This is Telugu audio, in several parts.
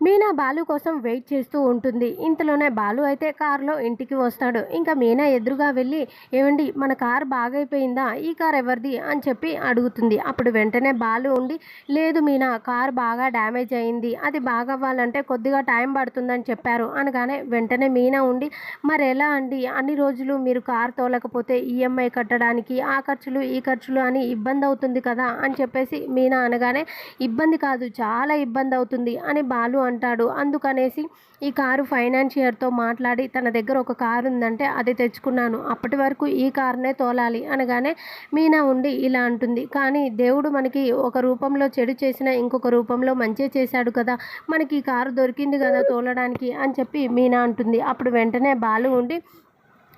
మీనా బాలు కోసం వెయిట్ చేస్తూ ఉంటుంది. ఇంతలోనే బాలు అయితే కారులో ఇంటికి వస్తాడు. ఇంకా మీనా ఎదురుగా వెళ్ళి ఏమండి మన కార్ బాగైపోయిందా? ఈ కార్ ఎవరిది? అని చెప్పి అడుగుతుంది. అప్పుడు వెంటనే బాలు ఉండి లేదు మీనా కార్ బాగా డ్యామేజ్ అయింది. అది బాగవ్వాలంటే కొద్దిగా టైం పడుతుందని చెప్పారు. అనగానే వెంటనే మీనా ఉండి మరి ఎలా అండి? అన్ని రోజులు మీరు కార్ తోలకపోతే ఈఎంఐ కట్టడానికి ఆ ఖర్చులు ఈ ఖర్చులు అని ఇబ్బంది అవుతుంది కదా? అని చెప్పేసి మీనా అనగానే ఇబ్బంది కాదు చాలా ఇబ్బంది అవుతుంది అని బాలు అంటాడు. అందుకనేసి ఈ కారు ఫైనాన్షియర్తో మాట్లాడి తన దగ్గర ఒక కారు ఉందంటే అది తెచ్చుకున్నాను. అప్పటి వరకు ఈ కారునే తోలాలి అనగానే మీనా ఉండి ఇలా అంటుంది. కానీ దేవుడు మనకి ఒక రూపంలో చెడు చేసిన ఇంకొక రూపంలో మంచి చేశాడు కదా. మనకి ఈ కారు దొరికింది కదా తోలడానికి అని చెప్పి మీనా అంటుంది. అప్పుడు వెంటనే బాలు ఉండి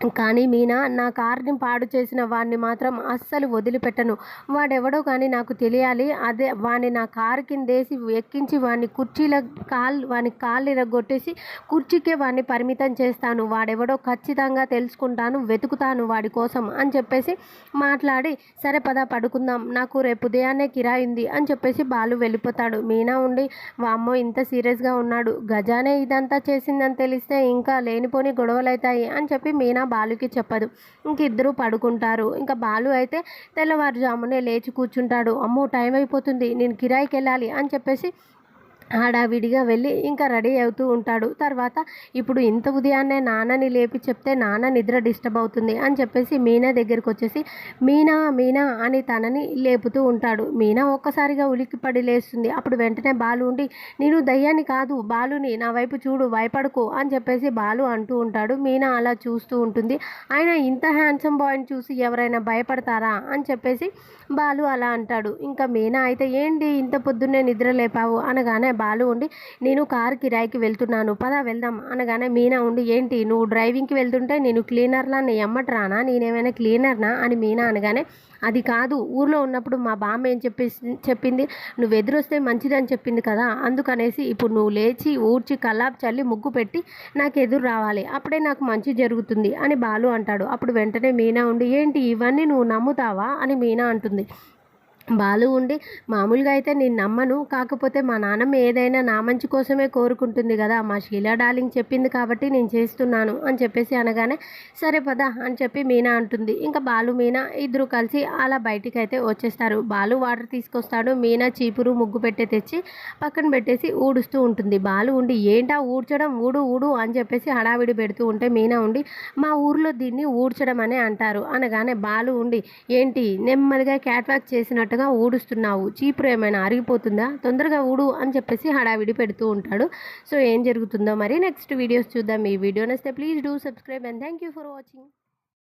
కానీ మీనా నా కార్ని పాడు చేసిన వాడిని మాత్రం అస్సలు వదిలిపెట్టను. వాడెవడో కానీ నాకు తెలియాలి. అదే వాడిని నా కారు కిందేసి ఎక్కించి వాడిని కుర్చీల కాల్ వాని కాళ్ళు ఇరగొట్టేసి కుర్చీకే వాడిని పరిమితం చేస్తాను. వాడెవడో ఖచ్చితంగా తెలుసుకుంటాను వెతుకుతాను వాడి కోసం అని చెప్పేసి మాట్లాడి సరే పద పడుకుందాం. నాకు రేపు ఉదయాన్నే కిరాయింది అని చెప్పేసి బాలు వెళ్ళిపోతాడు. మీనా ఉండి వామ్మో ఇంత సీరియస్గా ఉన్నాడు. గజానే ఇదంతా చేసిందని తెలిస్తే ఇంకా లేనిపోని గొడవలవుతాయి అని చెప్పి మీనా బాలుకి చెప్పదు. ఇంక ఇద్దరు పడుకుంటారు. ఇంకా బాలు అయితే తెల్లవారుజామునే లేచి కూర్చుంటాడు. అమ్మో టైం అయిపోతుంది. నేను కిరాయికి వెళ్ళాలి అని చెప్పేసి హడావిడిగా వెళ్ళి ఇంకా రెడీ అవుతూ ఉంటాడు. తర్వాత ఇప్పుడు ఇంత ఉదయాన్నే నాన్నని లేపి చెప్తే నాన్న నిద్ర డిస్టర్బ్ అవుతుంది అని చెప్పేసి మీనా దగ్గరికి వచ్చేసి మీనా మీనా అని తనని లేపుతూ ఉంటాడు. మీనా ఒక్కసారిగా ఉలిక్కిపడి లేస్తుంది. అప్పుడు వెంటనే బాలు ఉండి నేను దయ్యాన్ని కాదు బాలుని నా వైపు చూడు భయపడుకో అని చెప్పేసి బాలు అంటూ ఉంటాడు. మీనా అలా చూస్తూ ఉంటుంది. ఆయన ఇంత హ్యాండ్సమ్ బాయ్ని చూసి ఎవరైనా భయపడతారా? అని చెప్పేసి బాలు అలా అంటాడు. ఇంకా మీనా అయితే ఏంటి ఇంత పొద్దున్నే నిద్ర లేపావు? అనగానే బాలు ఉండి నేను కార్ కిరాయికి వెళ్తున్నాను పద వెళ్దాం అనగానే మీనా ఉండి ఏంటి నువ్వు డ్రైవింగ్కి వెళ్తుంటే నేను క్లీనర్లా నీ ఎమ్మట్రానా నేనేమైనా క్లీనర్నా? అని మీనా అనగానే అది కాదు ఊర్లో ఉన్నప్పుడు మా బామ్మ ఏం చెప్పేసి చెప్పింది? నువ్వు ఎదురొస్తే మంచిదని చెప్పింది కదా అందుకనేసి ఇప్పుడు నువ్వు లేచి ఊడ్చి కల్లాపు చల్లి ముగ్గు పెట్టి నాకు ఎదురు రావాలి అప్పుడే నాకు మంచి జరుగుతుంది అని బాలు అంటాడు. అప్పుడు వెంటనే మీనా ఉండి ఏంటి ఇవన్నీ నువ్వు నమ్ముతావా? అని మీనా అంటుంది. బాలు ఉండి మామూలుగా అయితే నేను నమ్మను. కాకపోతే మా నాన్నమ్మ ఏదైనా నా మంచి కోసమే కోరుకుంటుంది కదా. మా షీలా డార్లింగ్ చెప్పింది కాబట్టి నేను చేస్తున్నాను అని చెప్పేసి అనగానే సరే పద అని చెప్పి మీనా అంటుంది. ఇంకా బాలు మీనా ఇద్దరు కలిసి అలా బయటికి అయితే వచ్చేస్తారు. బాలు వాటర్ తీసుకొస్తాడు. మీనా చీపురు ముగ్గు పెట్టే తెచ్చి పక్కన పెట్టేసి ఊడుస్తూ ఉంటుంది. బాలు ఉండి ఏంటా ఊడ్చడం? ఊడు ఊడు అని చెప్పేసి హడావిడి పెడుతూ ఉంటే మీనా ఉండి మా ఊర్లో దీన్ని ఊడ్చడం అనే అంటారు అనగానే బాలు ఉండి ఏంటి? నెమ్మదిగా క్యాట్వాక్ చేసినట్టు అన్నట్టుగా ఊడుస్తున్నావు. చీపురు ఏమైనా అరిగిపోతుందా తొందరగా ఊడు అని చెప్పేసి హడావిడి పెడుతూ ఉంటాడు. సో ఏం జరుగుతుందో మరి నెక్స్ట్ వీడియోస్ చూద్దాం. ఈ వీడియో నచ్చితే please do subscribe and thank you for watching.